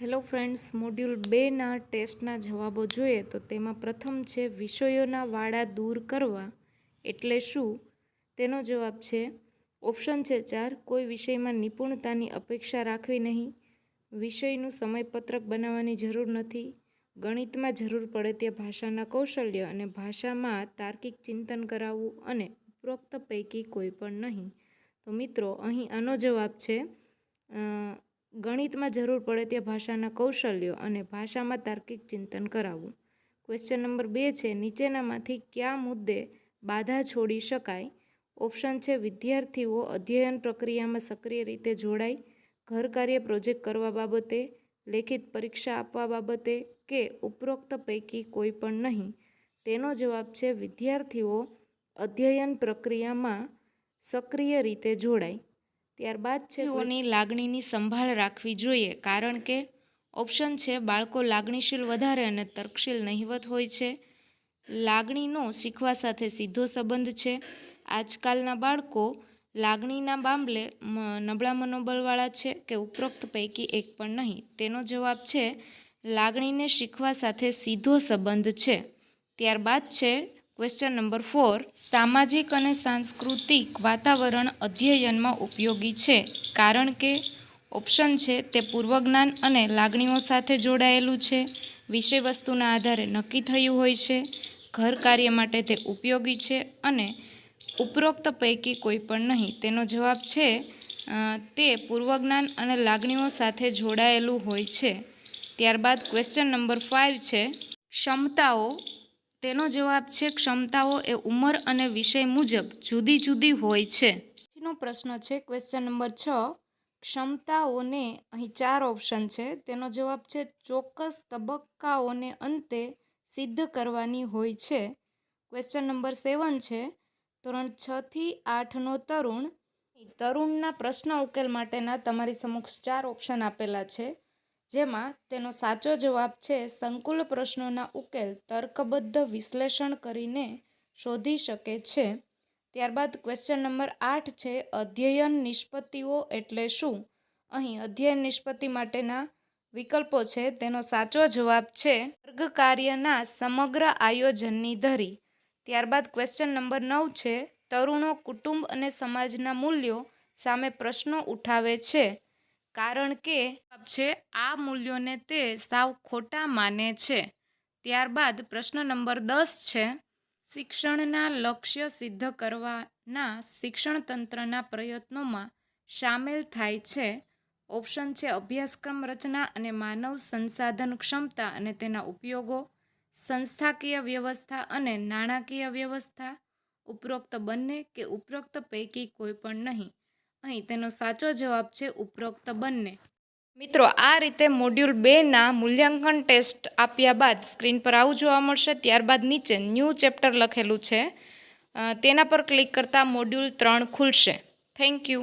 Hello friends, module બેના ટેસ્ટના જવાબો જોઈએ તો તેમાં પ્રથમ છે વિષયોના વાડા દૂર કરવા. એટલે શું? તેનો જવાબ છે, ઓપ્શન છે ચાર, કોઈ વિષયમાં નિપુણતાની અપેક્ષા રાખવી નહીં. વિષયનું સમયપત્રક બનાવવાની જરૂર નથી. ગણિતમાં જરૂર પડે તે ભાષાના કૌશલ્ય અને ભાષામાં તાર્કિક ચિંતન કરાવવું અને ઉપરોક્ત પૈકી કોઈ પણ નહીં. તો મિત્રો, અહીં આનો જવાબ છે ગણિતમાં જરૂર પડે તે ભાષાના કૌશલ્યો અને ભાષામાં તાર્કિક ચિંતન કરાવવું. ક્વેશ્ચન નંબર બે છે, નીચેનામાંથી કયા મુદ્દે બાધા છોડી શકાય? ઓપ્શન છે, વિદ્યાર્થીઓ અધ્યયન પ્રક્રિયામાં સક્રિય રીતે જોડાય, ઘર કાર્ય પ્રોજેક્ટ કરવા બાબતે, લેખિત પરીક્ષા આપવા બાબતે કે ઉપરોક્ત પૈકી કોઈ પણ નહીં? તેનો જવાબ છે, વિદ્યાર્થીઓ અધ્યયન પ્રક્રિયામાં સક્રિય રીતે જોડાય. ત્યારબાદ છે ઓની લાગણીની સંભાળ રાખવી જોઈએ કારણ કે ઓપ્શન છે બાળકો લાગણીશીલ વધારે અને તર્કશીલ નહિવત હોય છે. લાગણીનો શીખવા સાથે સીધો સંબંધ છે. આજકાલના બાળકો લાગણીના મામલે નબળા મનોબળવાળા છે કે ઉપરોક્ત પૈકી એક પણ નહીં. તેનો જવાબ છે લાગણીને શીખવા સાથે સીધો સંબંધ છે. ત્યારબાદ છે ક્વેશ્ચન નંબર ફોર સામાજિક અને સાંસ્કૃતિક વાતાવરણ અધ્યયનમાં ઉપયોગી છે, કારણ કે ઓપ્શન છે તે પૂર્વજ્ઞાન અને લાગણીઓ સાથે જોડાયેલું છે. વિષય વસ્તુના આધારે નક્કી થયું હોય છે, ઘર કાર્ય માટે તે ઉપયોગી છે અને ઉપરોક્ત પૈકી કોઈ પણ નહીં. તેનો જવાબ છે તે પૂર્વજ્ઞાન અને લાગણીઓ સાથે જોડાયેલું હોય છે. ત્યારબાદ ક્વેશ્ચન નંબર ફાઇવ છે, ક્ષમતાઓ તેનો જવાબ છે, ક્ષમતાઓ એ ઉંમર અને વિષય મુજબ જુદી જુદી હોય છે. પછીનો પ્રશ્ન છે ક્વેશ્ચન નંબર છ, ક્ષમતાઓને અહીં ચાર ઓપ્શન છે. તેનો જવાબ છે, ચોક્કસ તબક્કાઓને અંતે સિદ્ધ કરવાની હોય છે. ક્વેશ્ચન નંબર સેવન છે, ધોરણ છ થી આઠનો તરુણ. તરુણના પ્રશ્ન ઉકેલ માટેના તમારી સમક્ષ ચાર ઓપ્શન આપેલા છે. જેમાં તેનો સાચો જવાબ છે, સંકુલ પ્રશ્નોના ઉકેલ તર્કબદ્ધ વિશ્લેષણ કરીને શોધી શકે છે. ત્યારબાદ ક્વેશ્ચન નંબર આઠ છે, અધ્યયન નિષ્પત્તિઓ એટલે શું? અહીં અધ્યયન નિષ્પત્તિ માટેના વિકલ્પો છે, તેનો સાચો જવાબ છે વર્ગ કાર્યના સમગ્ર આયોજનની ધરી. ત્યારબાદ ક્વેશ્ચન નંબર નવ છે, તરુણો કુટુંબ અને સમાજના મૂલ્યો સામે પ્રશ્નો ઉઠાવે છે. કારણ કે છે, આ મૂલ્યોને તે સાવ ખોટા માને છે. ત્યારબાદ પ્રશ્ન નંબર દસ છે, શિક્ષણના લક્ષ્ય સિદ્ધ કરવાના શિક્ષણ તંત્રના પ્રયત્નોમાં સામેલ થાય છે. ઓપ્શન છે, અભ્યાસક્રમ રચના અને માનવ સંસાધન ક્ષમતા અને તેના ઉપયોગો, સંસ્થાકીય વ્યવસ્થા અને નાણાકીય વ્યવસ્થા, ઉપરોક્ત બંને કે ઉપરોક્ત પૈકી કોઈ પણ નહીં. અહીં તેનો સાચો જવાબ છે ઉપરોક્ત બંને. મિત્રો, આ રીતે મોડ્યુલ બેના મૂલ્યાંકન ટેસ્ટ આપ્યા બાદ સ્ક્રીન પર આવું જોવા મળશે. ત્યારબાદ નીચે ન્યૂ ચેપ્ટર લખેલું છે. તેના પર ક્લિક કરતાં મોડ્યુલ ત્રણ ખુલશે. Thank you.